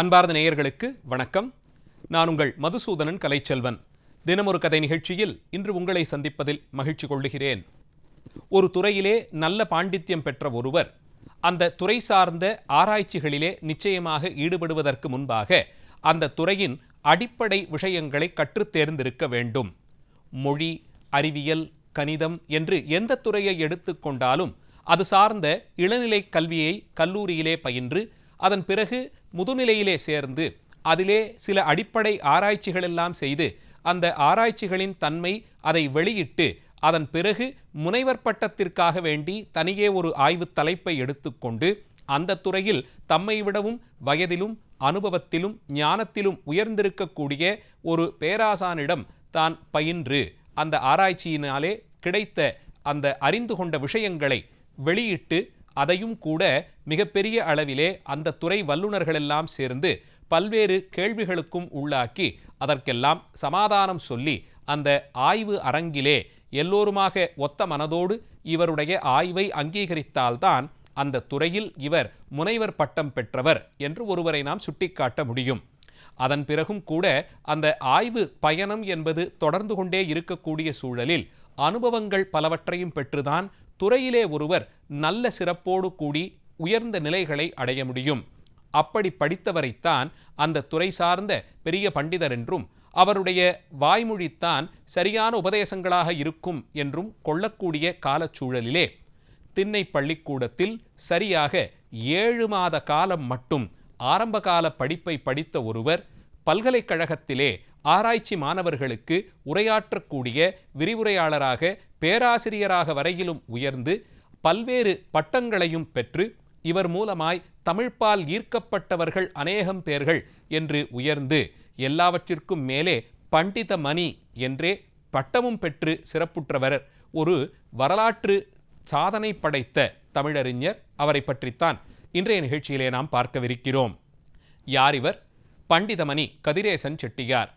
அன்பார்ந்த நேயர்களுக்கு வணக்கம். நான் உங்கள் மதுசூதனன் கலைச்செல்வன். தினமொரு கதை நிகழ்ச்சியில் இன்று உங்களை சந்திப்பதில் மகிழ்ச்சி கொள்ளுகிறேன். ஒரு துறையிலே நல்ல பாண்டித்யம் பெற்ற ஒருவர் அந்த துறை சார்ந்த ஆராய்ச்சிகளிலே நிச்சயமாக ஈடுபடுவதற்கு முன்பாக அந்த துறையின் அடிப்படை விஷயங்களை கற்றுத் தேர்ந்திருக்க வேண்டும். மொழி அறிவியல் கணிதம் என்று எந்த துறையை எடுத்துக்கொண்டாலும் அது சார்ந்த இளநிலை கல்வியை கல்லூரியிலே பயின்று அதன் பிறகு முதுநிலையிலே சேர்ந்து அதிலே சில அடிப்படை ஆராய்ச்சிகள் எல்லாம் செய்து அந்த ஆராய்ச்சிகளின் தன்மை அதை வெளியிட்டு அதன் பிறகு முனைவர் பட்டத்திற்காக வேண்டி தனியே ஒரு ஆய்வு தலைப்பை எடுத்துக்கொண்டு அந்த துறையில் தம்மை விடவும் வயதிலும் அனுபவத்திலும் ஞானத்திலும் உயர்ந்திருக்கக்கூடிய ஒரு பேராசானிடம் தான் பயின்று அந்த ஆராய்ச்சியினாலே கிடைத்த அந்த அறிந்து கொண்ட விஷயங்களை வெளியிட்டு அதையும் கூட மிகப்பெரிய அளவிலே அந்த துறை வல்லுநர்களெல்லாம் சேர்ந்து பல்வேறு கேள்விகளுக்கும் உள்ளாக்கி அதற்கெல்லாம் சமாதானம் சொல்லி அந்த ஆய்வு அரங்கிலே எல்லோருமாக ஒத்த மனதோடு இவருடைய ஆய்வை அங்கீகரித்தால்தான் அந்த துறையில் இவர் முனைவர் பட்டம் பெற்றவர் என்று ஒருவரை நாம் சுட்டிக்காட்ட முடியும். அதன் பிறகும் கூட அந்த ஆய்வு பயணம் என்பது தொடர்ந்து கொண்டே இருக்கக்கூடிய சூழலில் அனுபவங்கள் பலவற்றையும் பெற்றுதான் துறையிலே ஒருவர் நல்ல சிறப்போடு கூடி உயர்ந்த நிலைகளை அடைய முடியும். அப்படி படித்தவரைத்தான் அந்த துறை சார்ந்த பெரிய பண்டிதர் என்றும் அவருடைய வாய்மொழித்தான் சரியான உபதேசங்களாக இருக்கும் என்றும் கொள்ளக்கூடிய காலச்சூழலிலே திண்ணை பள்ளிக்கூடத்தில் சரியாக ஏழு மாத காலம் மட்டும் ஆரம்பகால படிப்பை படித்த ஒருவர் பல்கலைக்கழகத்திலே ஆராய்ச்சி மாணவர்களுக்கு உரையாற்றக்கூடிய விரிவுரையாளராக பேராசிரியராக வரையிலும் உயர்ந்து பல்வேறு பட்டங்களையும் பெற்று இவர் மூலமாய் தமிழ்பால் ஈர்க்கப்பட்டவர்கள் அநேகம் பேர்கள் என்று உயர்ந்து எல்லாவற்றிற்கும் மேலே பண்டித மணி என்றே பட்டமும் பெற்று சிறப்புற்றவர். ஒரு வரலாற்று சாதனை படைத்த தமிழறிஞர் அவரை பற்றித்தான் இன்றைய நிகழ்ச்சியிலே நாம் பார்க்கவிருக்கிறோம். யார் இவர்? பண்டிதமணி கதிரேசன் செட்டியார்.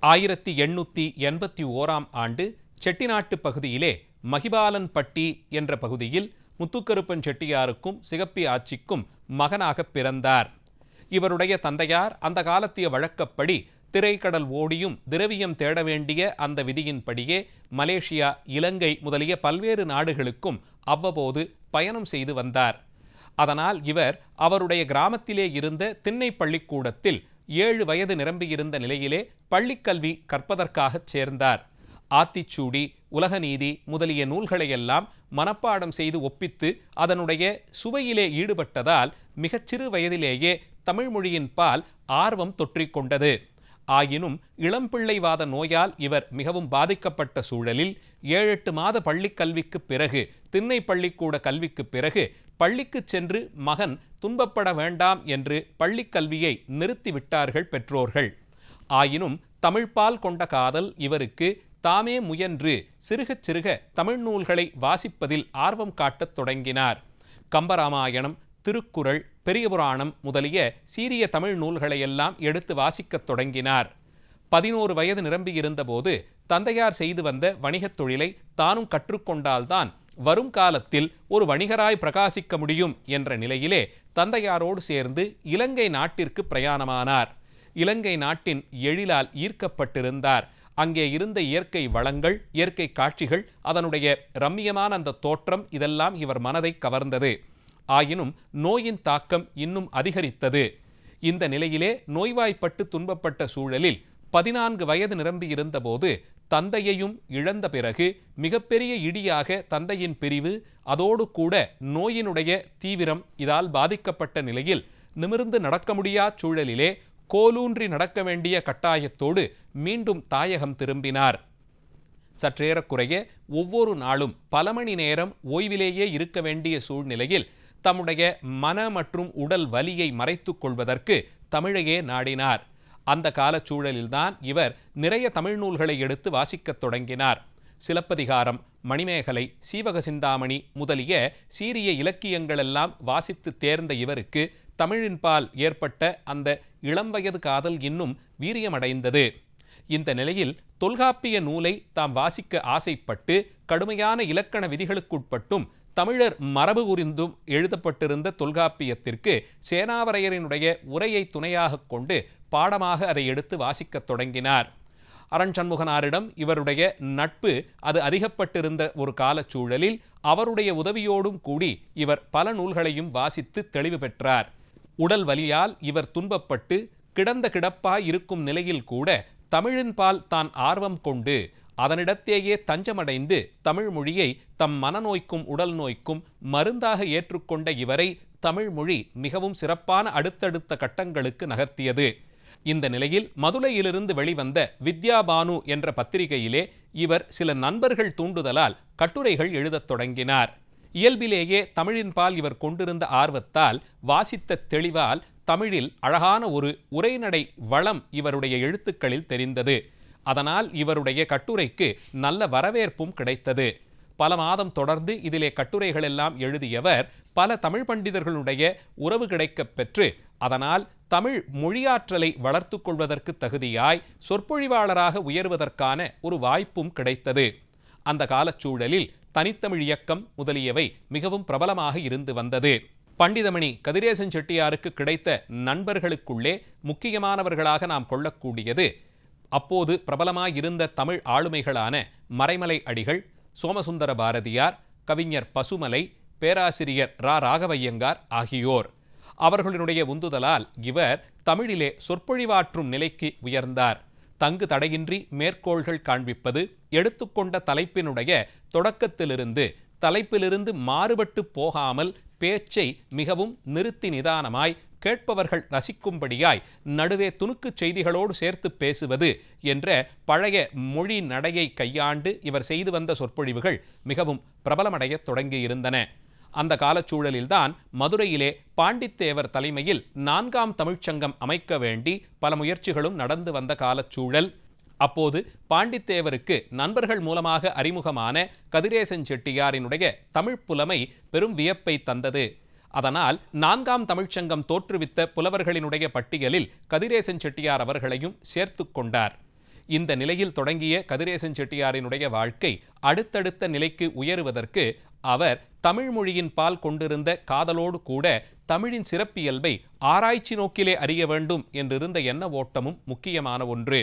ஆயிரத்தி எண்ணூற்றி எண்பத்தி ஓராம் ஆண்டு செட்டிநாட்டு பகுதியிலே மகிபாலன்பட்டி என்ற பகுதியில் முத்துக்கருப்பன் செட்டியாருக்கும் சிகப்பி ஆட்சிக்கும் மகனாக பிறந்தார். இவருடைய தந்தையார் அந்த காலத்திய வழக்கப்படி திரைக்கடல் ஓடியும் திரவியம் தேட வேண்டிய அந்த விதியின்படியே மலேசியா இலங்கை முதலிய பல்வேறு நாடுகளுக்கும் அவ்வப்போது பயணம் செய்து வந்தார். அதனால் இவர் அவருடைய கிராமத்திலே இருந்த திண்ணை பள்ளிக்கூடத்தில் ஏழு வயது நிரம்பியிருந்த நிலையிலே பள்ளிக்கல்வி கற்பதற்காகச் சேர்ந்தார். ஆத்திச்சூடி உலகநீதி முதலிய நூல்களையெல்லாம் மனப்பாடம் செய்து ஒப்பித்து அதனுடைய சுவையிலே ஈடுபட்டதால் மிகச்சிறு வயதிலேயே தமிழ் மொழியின் பால் ஆர்வம் தொற்றிக்கொண்டது ஆயினும் இளம்பிள்ளைவாத நோயால் இவர் மிகவும் பாதிக்கப்பட்ட சூழலில் ஏழெட்டு மாத பள்ளிக் கல்விக்கு பிறகு திண்ணை பள்ளிக்கூட கல்விக்கு பிறகு பள்ளிக்கு சென்று மகன் துன்பப்பட வேண்டாம் என்று பள்ளிக் கல்வியை நிறுத்திவிட்டார்கள் பெற்றோர்கள். ஆயினும் தமிழ்பால் கொண்ட காதல் இவருக்கு தாமே முயன்று சிறுகச் சிறுக தமிழ் நூல்களை வாசிப்பதில் ஆர்வம் காட்டத் தொடங்கினார். கம்பராமாயணம் திருக்குறள் பெரிய புராணம் முதலிய சீரிய தமிழ் நூல்களையெல்லாம் எடுத்து வாசிக்கத் தொடங்கினார். பதினோரு வயது நிரம்பியிருந்தபோது தந்தையார் செய்து வந்த வணிகத் தொழிலை தானும் கற்றுக்கொண்டால்தான் வரும் காலத்தில் ஒரு வணிகராய் பிரகாசிக்க முடியும் என்ற நிலையிலே தந்தையாரோடு சேர்ந்து இலங்கை நாட்டிற்கு பிரயாணமானார். இலங்கை நாட்டின் எழிலால் ஈர்க்கப்பட்டிருந்தார். அங்கே இருந்த இயற்கை வளங்கள் இயற்கை காட்சிகள் அதனுடைய ரம்மியமான அந்த தோற்றம் இதெல்லாம் இவர் மனதை கவர்ந்தது. ஆயினும் நோயின் தாக்கம் இன்னும் அதிகரித்தது. இந்த நிலையிலே நோய்வாய்ப்பட்டு துன்பப்பட்ட சூழலில் பதினான்கு வயது நிரம்பியிருந்தபோது தந்தையையும் இழந்த பிறகு மிகப்பெரிய இடியாக தந்தையின் பிரிவு அதோடு கூட நோயினுடைய தீவிரம் இதால் பாதிக்கப்பட்ட நிலையில் நிமிர்ந்து நடக்க முடியா சூழலிலே கோலூன்றி நடக்க வேண்டிய கட்டாயத்தோடு மீண்டும் தாயகம் திரும்பினார். சற்றேறக்குறைய ஒவ்வொரு நாளும் பல மணி நேரம் ஓய்விலேயே இருக்க வேண்டிய சூழ்நிலையில் தம்முடைய மன மற்றும் உடல் வலியை மறைத்துக் கொள்வதற்கு தமிழையே நாடினார். அந்த காலச்சூழலில்தான் இவர் நிறைய தமிழ் நூல்களை எடுத்து வாசிக்கத் தொடங்கினார். சிலப்பதிகாரம் மணிமேகலை சீவக சிந்தாமணி முதலிய சீரிய இலக்கியங்களெல்லாம் வாசித்து தேர்ந்த இவருக்கு தமிழின்பால் ஏற்பட்ட அந்த இளம் வயது காதல் இன்னும் வீரியமடைந்தது. இந்த நிலையில் தொல்காப்பிய நூலை தாம் வாசிக்க ஆசைப்பட்டு கடுமையான இலக்கண விதிகளுக்குட்பட்டும் தமிழர் மரபு குறிந்தும் எழுதப்பட்டிருந்த தொல்காப்பியத்திற்கு சேனாவரையரினுடைய உரையை துணையாக கொண்டு பாடமாக அதை எடுத்து வாசிக்கத் தொடங்கினார். அரண்சண்முகனாரிடம் இவருடைய நட்பு அது அதிகப்பட்டிருந்த ஒரு காலச்சூழலில் அவருடைய உதவியோடும் கூடி இவர் பல நூல்களையும் வாசித்து தெளிவு பெற்றார். உடல் வலியால் இவர் துன்பப்பட்டு கிடந்த கிடப்பாய் இருக்கும் நிலையில் கூட தமிழின்பால் தான் ஆர்வம் கொண்டு அதனிடத்தேயே தஞ்சமடைந்து தமிழ் மொழியை தம் மனநோய்க்கும் உடல் நோய்க்கும் மருந்தாக ஏற்றுக்கொண்ட இவரை தமிழ் மொழி மிகவும் சிறப்பான அடுத்தடுத்த கட்டங்களுக்கு நகர்த்தியது. இந்த நிலையில் மதுரையிலிருந்து வெளிவந்த வித்யாபானு என்ற பத்திரிகையிலே இவர் சில நண்பர்கள் தூண்டுதலால் கட்டுரைகள் எழுதத் தொடங்கினார். இயல்பிலேயே தமிழின்பால் இவர் கொண்டிருந்த ஆர்வத்தால் வாசித்த தெளிவால் தமிழில் அழகான ஒரு உரைநடை வளம் இவருடைய எழுத்துக்களில் தெரிந்தது. அதனால் இவருடைய கட்டுரைக்கு நல்ல வரவேற்பும் கிடைத்தது. பல மாதம் தொடர்ந்து இதிலே கட்டுரைகளெல்லாம் எழுதியவர் பல தமிழ் பண்டிதர்களுடைய உறவு கிடைக்கப் பெற்று அதனால் தமிழ் மொழியாற்றலை வளர்த்து கொள்வதற்கு தகுதியாய் சொற்பொழிவாளராக உயர்வதற்கான ஒரு வாய்ப்பும் கிடைத்தது. அந்த காலச்சூழலில் தனித்தமிழ் இயக்கம் முதலியவை மிகவும் பிரபலமாக இருந்து வந்தது. பண்டிதமணி கதிரேசன் செட்டியாருக்கு கிடைத்த நண்பர்களுக்குள்ளே முக்கியமானவர்களாக நாம் கொள்ளக்கூடியது. அப்போது பிரபலமாயிருந்த தமிழ் ஆளுமைகளான மறைமலை அடிகள் சோமசுந்தர பாரதியார் கவிஞர் பசுமலை பேராசிரியர் ரா. ராகவையங்கார் ஆகியோர். அவர்களுடைய உந்துதலால் இவர் தமிழிலே சொற்பொழிவாற்றும் நிலைக்கு உயர்ந்தார். தங்கு தடையின்றி மேற்கோள்கள் காண்பிப்பது எடுத்துக்கொண்ட தலைப்பினுடைய தொடக்கத்திலிருந்து தலைப்பிலிருந்து மாறுபட்டு போகாமல் பேச்சை மிகவும் நிறுத்தி நிதானமாய் கேட்பவர்கள் ரசிக்கும்படியாய் நடுவே துணுக்குச் செய்திகளோடு சேர்த்து பேசுவது என்ற பழைய மொழி நடையை கையாண்டு இவர் செய்து வந்த சொற்பொழிவுகள் மிகவும் பிரபலமடையத் தொடங்கியிருந்தன. அந்த காலச்சூழலில்தான் மதுரையிலே பாண்டித்தேவர் தலைமையில் நான்காம் தமிழ்ச்சங்கம் அமைக்க வேண்டி பல முயற்சிகளும் நடந்து வந்த காலச்சூழல். அப்போது பாண்டித்தேவருக்கு நண்பர்கள் மூலமாக அறிமுகமான கதிரேசன் செட்டியாரினுடைய தமிழ் புலமை பெரும் வியப்பை தந்தது. அதனால் நான்காம் தமிழ்ச்சங்கம் தோற்றுவித்த புலவர்களினுடைய பட்டியலில் கதிரேசன் செட்டியார் அவர்களையும் சேர்த்து கொண்டார். இந்த நிலையில் தொடங்கிய கதிரேசன் செட்டியாரினுடைய வாழ்க்கை அடுத்தடுத்த நிலைக்கு உயருவதற்கு அவர் தமிழ் மொழியின் பால் கொண்டிருந்த காதலோடு கூட தமிழின் சிறப்பியல்பை ஆராய்ச்சி நோக்கிலே அறிய வேண்டும் என்றிருந்த எண்ண ஓட்டமும் முக்கியமான ஒன்று.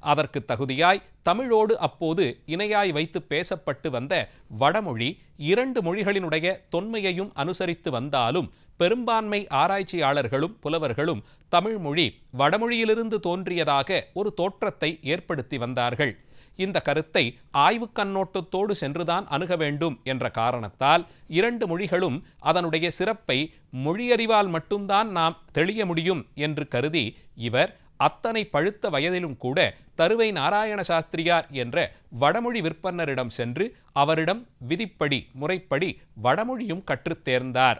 அதற்கு தகுதியாய் தமிழோடு அப்போது இணையாய் வைத்து பேசப்பட்டு வந்த வடமொழி இரண்டு மொழிகளினுடைய தொன்மையையும் அனுசரித்து வந்தாலும் பெரும்பான்மை ஆராய்ச்சியாளர்களும் புலவர்களும் தமிழ் மொழி வடமொழியிலிருந்து தோன்றியதாக ஒரு தோற்றத்தை ஏற்படுத்தி வந்தார்கள். இந்த கருத்தை ஆய்வு கண்ணோட்டத்தோடு சென்றுதான் அணுக வேண்டும் என்ற காரணத்தால் இரண்டு மொழிகளும் அதனுடைய சிறப்பை மொழியறிவால் மட்டும்தான் நாம் தெளிய முடியும் என்று கருதி இவர் அத்தனை பழுத்த வயதிலும் கூட தருவை நாராயண சாஸ்திரியார் என்ற வடமொழி விற்பன்னரிடம் சென்று அவரிடம் விதிப்படி முறைப்படி வடமொழியும் கற்றுத் தேர்ந்தார்.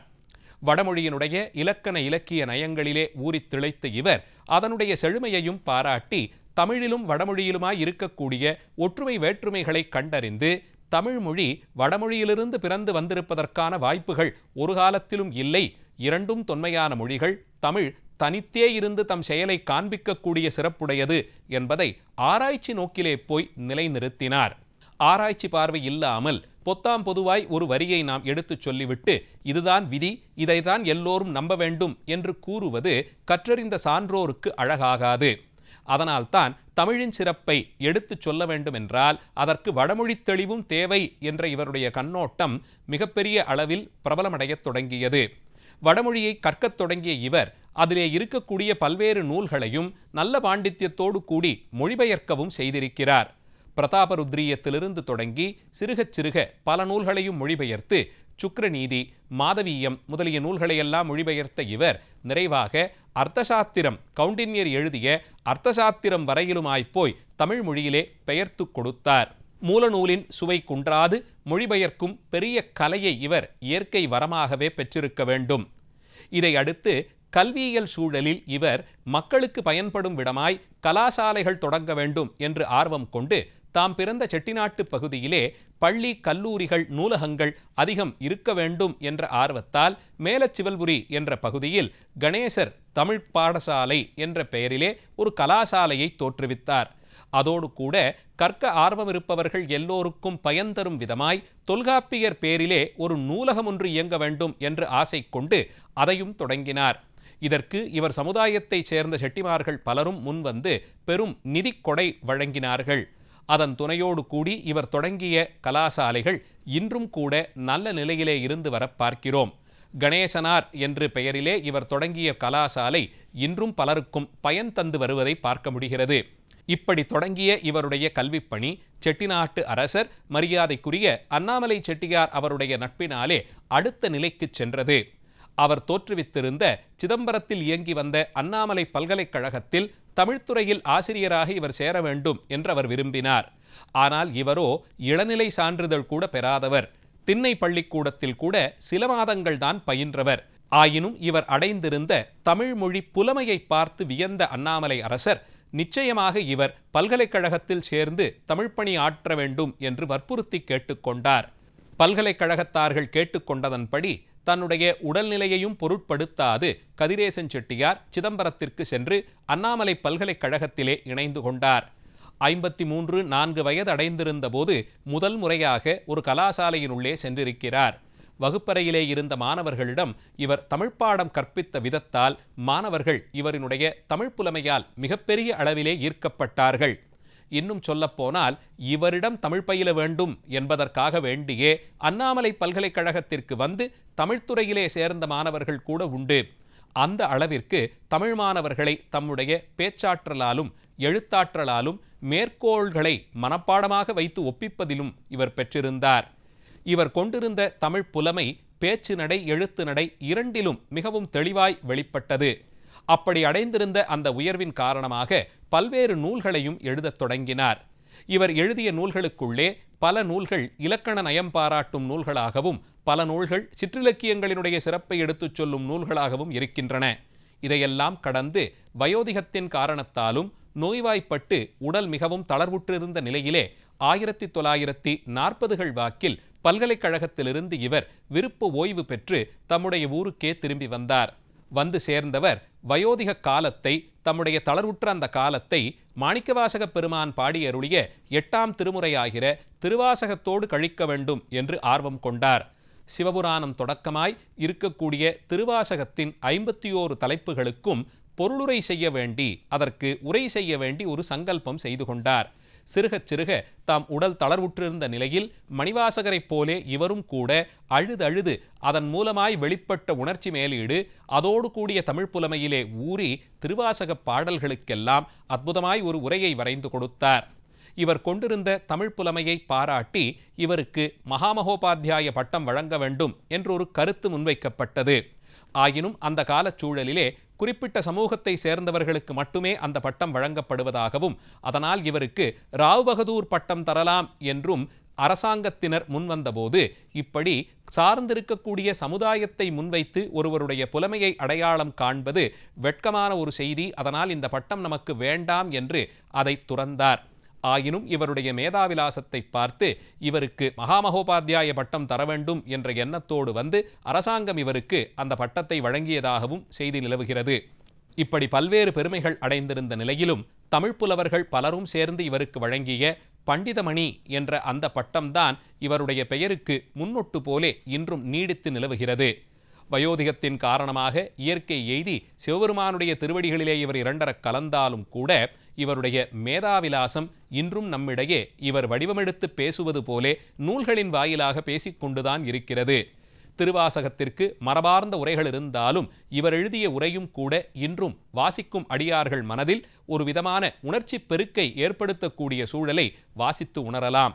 வடமொழியினுடைய இலக்கண இலக்கிய நயங்களிலே ஊறித் திளைத்த இவர் அதனுடைய செழுமையையும் பாராட்டி தமிழிலும் வடமொழியிலுமாய் இருக்கக்கூடிய ஒற்றுமை வேற்றுமைகளை கண்டறிந்து தமிழ் மொழி வடமொழியிலிருந்து பிறந்து வந்திருப்பதற்கான வாய்ப்புகள் ஒரு காலத்திலும் இல்லை. இரண்டும் தொன்மையான மொழிகள். தமிழ் தனித்தே இருந்து தம் செயலை காண்பிக்கக்கூடிய சிறப்புடையது என்பதை ஆராய்ச்சி நோக்கிலே போய் நிலைநிறுத்தினார். ஆராய்ச்சி பார்வை இல்லாமல் பொத்தாம் பொதுவாய் ஒரு வரியை நாம் எடுத்துச் சொல்லிவிட்டு இதுதான் விதி இதைதான் எல்லோரும் நம்ப வேண்டும் என்று கூறுவது கற்றறிந்த சான்றோருக்கு அழகாகாது. அதனால்தான் தமிழின் சிறப்பை எடுத்துச் சொல்ல வேண்டும் என்றால் அதற்கு வடமொழித் தெளிவும் தேவை என்ற இவருடைய கண்ணோட்டம் மிகப்பெரிய அளவில் பிரபலமடையத் தொடங்கியது. வடமொழியை கற்கத் தொடங்கிய இவர் அதிலே இருக்கக்கூடிய பல்வேறு நூல்களையும் நல்ல பாண்டித்யத்தோடு கூடி மொழிபெயர்க்கவும் செய்திருக்கிறார். பிரதாபருத்ரியத்திலிருந்து தொடங்கி சிறுகச் சிறுக பல நூல்களையும் மொழிபெயர்த்து சுக்ரநீதி மாதவீயம் முதலிய நூல்களையெல்லாம் மொழிபெயர்த்த இவர் நிறைவாக அர்த்தசாத்திரம் கவுண்டின்யர் எழுதிய அர்த்தசாத்திரம் வரையிலுமாய்ப்போய் தமிழ் மொழியிலே பெயர்த்து கொடுத்தார். மூலநூலின் சுவை குன்றாது மொழிபெயர்க்கும் பெரிய கலையை இவர் இயற்கை வரமாகவே பெற்றிருக்க வேண்டும். இதை அடுத்து கல்வியியல் சூழலில் இவர் மக்களுக்கு பயன்படும் விடமாய் கலாசாலைகள் தொடங்க வேண்டும் என்று ஆர்வம் கொண்டு தாம் பிறந்த செட்டிநாட்டு பகுதியிலே பள்ளி கல்லூரிகள் நூலகங்கள் அதிகம் இருக்க வேண்டும் என்ற ஆர்வத்தால் மேலச்சிவல்புரி என்ற பகுதியில் கணேசர் தமிழ் பாடசாலை என்ற பெயரிலே ஒரு கலாசாலையை தோற்றுவித்தார். அதோடு கூட கற்க ஆர்வம் இருப்பவர்கள் எல்லோருக்கும் பயன் தரும் விதமாய் தொல்காப்பியர் பேரிலே ஒரு நூலகம் ஒன்று இயங்க வேண்டும் என்று ஆசை கொண்டு அதையும் தொடங்கினார். இதற்கு இவர் சமுதாயத்தைச் சேர்ந்த செட்டிமார்கள் பலரும் முன்வந்து பெரும் நிதிக்கொடை கொடை வழங்கினார்கள். அதன் துணையோடு கூடி இவர் தொடங்கிய கலாசாலைகள் இன்றும் கூட நல்ல நிலையிலே இருந்து வர பார்க்கிறோம். கணேசனார் என்று பெயரிலே இவர் தொடங்கிய கலாசாலை இன்றும் பலருக்கும் பயன் தந்து வருவதை பார்க்க முடிகிறது. இப்படி தொடங்கிய இவருடைய கல்விப்பணி செட்டிநாட்டு அரசர் மரியாதைக்குரிய அண்ணாமலை செட்டியார் அவருடைய நட்பினாலே அடுத்த நிலைக்கு சென்றது. அவர் தோற்றுவித்திருந்த சிதம்பரத்தில் இயங்கி வந்த அண்ணாமலை பல்கலைக்கழகத்தில் தமிழ்த்துறையில் ஆசிரியராக இவர் சேர வேண்டும் என்று அவர் விரும்பினார். ஆனால் இவரோ இளநிலை சான்றிதழ் கூட பெறாதவர். திண்ணை பள்ளிக்கூடத்தில் கூட சில மாதங்கள் தான் பயின்றவர். ஆயினும் இவர் அடைந்திருந்த தமிழ்மொழி புலமையை பார்த்து வியந்த அண்ணாமலை அரசர் நிச்சயமாக இவர் பல்கலைக்கழகத்தில் சேர்ந்து தமிழ் பணி ஆற்ற வேண்டும் என்று வற்புறுத்தி கேட்டுக்கொண்டார் பல்கலைக்கழகத்தார்கள் கேட்டுக்கொண்டதன்படி தன்னுடைய உடல்நிலையையும் பொருட்படுத்தாது. கதிரேசன் செட்டியார் சிதம்பரத்திற்கு சென்று அண்ணாமலை பல்கலைக்கழகத்திலே இணைந்து கொண்டார். ஐம்பத்தி மூன்று நான்கு வயது அடைந்திருந்த போது முதல் முறையாக ஒரு கலாசாலையினுள்ளே சென்றிருக்கிறார். வகுப்பறையிலே இருந்த மாணவர்களிடம் இவர் தமிழ் பாடம் கற்பித்த விதத்தால் மாணவர்கள் இவரினுடைய தமிழ் புலமையால் மிகப்பெரிய அளவிலே ஈர்க்கப்பட்டார்கள். இன்னும் சொல்லப்போனால் இவரிடம் தமிழ் பயில வேண்டும் என்பதற்காக வேண்டியே அண்ணாமலை பல்கலைக்கழகத்திற்கு வந்து தமிழ்த்துறையிலே சேர்ந்த மாணவர்கள் கூட உண்டு. அந்த அளவிற்கு தமிழ் மாணவர்களை தம்முடைய பேச்சாற்றலாலும் எழுத்தாற்றலாலும் மேற்கோள்களை மனப்பாடமாக வைத்து ஒப்பிப்பதிலும் இவர் பெற்றிருந்தார். இவர் கொண்டிருந்த தமிழ் புலமை பேச்சு நடை எழுத்து நடை இரண்டிலும் மிகவும் தெளிவாய் வெளிப்பட்டது. அப்படி அடைந்திருந்த அந்த உயர்வின் காரணமாக பல்வேறு நூல்களையும் எழுதத் தொடங்கினார். இவர் எழுதிய நூல்களுக்குள்ளே பல நூல்கள் இலக்கண நயம் பாராட்டும் நூல்களாகவும் பல நூல்கள் சிற்றிலக்கியங்களினுடைய சிறப்பை எடுத்துச் சொல்லும் நூல்களாகவும் இருக்கின்றன. இதையெல்லாம் கடந்து வயோதிகத்தின் காரணத்தாலும் நோய்வாய்ப்பட்டு உடல் மிகவும் தளர்வுற்றிருந்த நிலையிலே ஆயிரத்தி தொள்ளாயிரத்தி நாற்பதுகள் வாக்கில் பல்கலைக்கழகத்திலிருந்து இவர் விருப்ப ஓய்வு பெற்று தம்முடைய ஊருக்கே திரும்பி வந்தார். வந்து சேர்ந்தவர் வயோதிக காலத்தை தம்முடைய தளர்வுற்ற அந்த காலத்தை மாணிக்கவாசக பெருமான் பாடியருளிய எட்டாம் திருமுறையாகிற திருவாசகத்தோடு கழிக்க வேண்டும் என்று ஆர்வம் கொண்டார். சிவபுராணம் தொடக்கமாய் இருக்கக்கூடிய திருவாசகத்தின் ஐம்பத்தி ஓரு தலைப்புகளுக்கும் பொருளுரை செய்ய வேண்டி அதற்கு உரை செய்ய வேண்டி ஒரு சங்கல்பம் செய்து கொண்டார். சிறுகச் சிறுக தாம் உடல் தளர்வுற்றிருந்த நிலையில் மணிவாசகரைப் போலே இவரும் கூட அழுது அழுது அதன் மூலமாய் வெளிப்பட்ட உணர்ச்சி மேலீடு அதோடு கூடிய தமிழ் புலமையிலே ஊறி திருவாசக பாடல்களுக்கெல்லாம் அற்புதமாய் ஒரு உரையை வரைந்து கொடுத்தார். இவர் கொண்டிருந்த தமிழ் புலமையை பாராட்டி இவருக்கு மகாமகோபாத்தியாய பட்டம் வழங்க வேண்டும் என்றொரு கருத்து முன்வைக்கப்பட்டது. ஆயினும் அந்த காலச் சூழலிலே குறிப்பிட்ட சமூகத்தை சேர்ந்தவர்களுக்கு மட்டுமே அந்த பட்டம் வழங்கப்படுவதாகவும் அதனால் இவருக்கு ராவ் பகதூர் பட்டம் தரலாம் என்றும் அரசாங்கத்தினர் முன்வந்தபோது இப்படி சார்ந்திருக்கக்கூடிய சமுதாயத்தை முன்வைத்து ஒருவருடைய புலமையை அடையாளம் காண்பது வெட்கமான ஒரு செய்தி. அதனால் இந்த பட்டம் நமக்கு வேண்டாம் என்று அதை துறந்தார். ஆயினும் இவருடைய மேதாவிலாசத்தை பார்த்து இவருக்கு மகாமகோபாத்தியாய பட்டம் தர வேண்டும் என்ற எண்ணத்தோடு வந்து அரசாங்கம் இவருக்கு அந்த பட்டத்தை வழங்கியதாகவும் செய்தி நிலவுகிறது. இப்படி பல்வேறு பெருமைகள் அடைந்திருந்த நிலையிலும் தமிழ் புலவர்கள் பலரும் சேர்ந்து இவருக்கு வழங்கிய பண்டிதமணி என்ற அந்த பட்டம்தான் இவருடைய பெயருக்கு முன்னொட்டு போலே இன்றும் நீடித்து நிலவுகிறது. வயோதிகத்தின் காரணமாக இயற்கை எய்தி சிவபெருமானுடைய திருவடிகளிலே இவர் இரண்டர கலந்தாலும் கூட இவருடைய மேதாவிலாசம் இன்றும் நம்மிடையே இவர் வடிவமெடுத்து பேசுவது போலே நூல்களின் வாயிலாக பேசிக்கொண்டுதான் இருக்கிறது. திருவாசகத்திற்கு மரபார்ந்த உரைகள் இருந்தாலும் இவர் எழுதிய உரையும் கூட இன்றும் வாசிக்கும் அடியார்கள் மனதில் ஒரு விதமான உணர்ச்சி பெருக்கை ஏற்படுத்தக்கூடிய சூழலை வாசித்து உணரலாம்.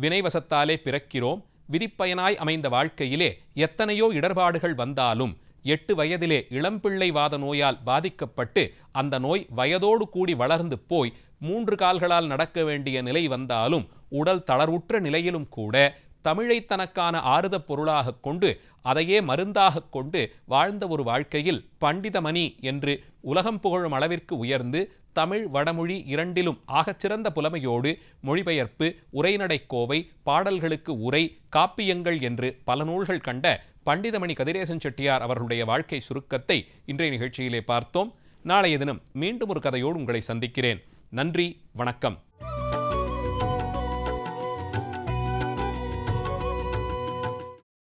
வினைவசத்தாலே பிறக்கிறோம் விதிப்பயனாய் அமைந்த வாழ்க்கையிலே எத்தனையோ இடர்பாடுகள் வந்தாலும் எட்டு வயதிலே இளம்பிள்ளை வாத நோயால் பாதிக்கப்பட்டு அந்த நோய் வயதோடு கூடி வளர்ந்து போய் மூன்று கால்களால் நடக்க வேண்டிய நிலை வந்தாலும் உடல் தளர்வுற்ற நிலையிலும் கூட தமிழை தனக்கான ஆறுத பொருளாக கொண்டு அதையே மருந்தாக கொண்டு வாழ்ந்த ஒரு வாழ்க்கையில் பண்டிதமணி என்று உலகம் புகழும் அளவிற்கு உயர்ந்து தமிழ் வடமொழி இரண்டிலும் ஆகச்சிறந்த புலமையோடு மொழிபெயர்ப்பு உரைநடை கோவை பாடல்களுக்கு உரை காப்பியங்கள் என்று பல நூல்கள் கண்ட பண்டிதமணி கதிரேசன் செட்டியார் அவர்களுடைய வாழ்க்கை சுருக்கத்தை இன்றைய நிகழ்ச்சியிலே பார்த்தோம். நாளைய தினம் மீண்டும் ஒரு கதையோடு உங்களை சந்திக்கிறேன். நன்றி வணக்கம்.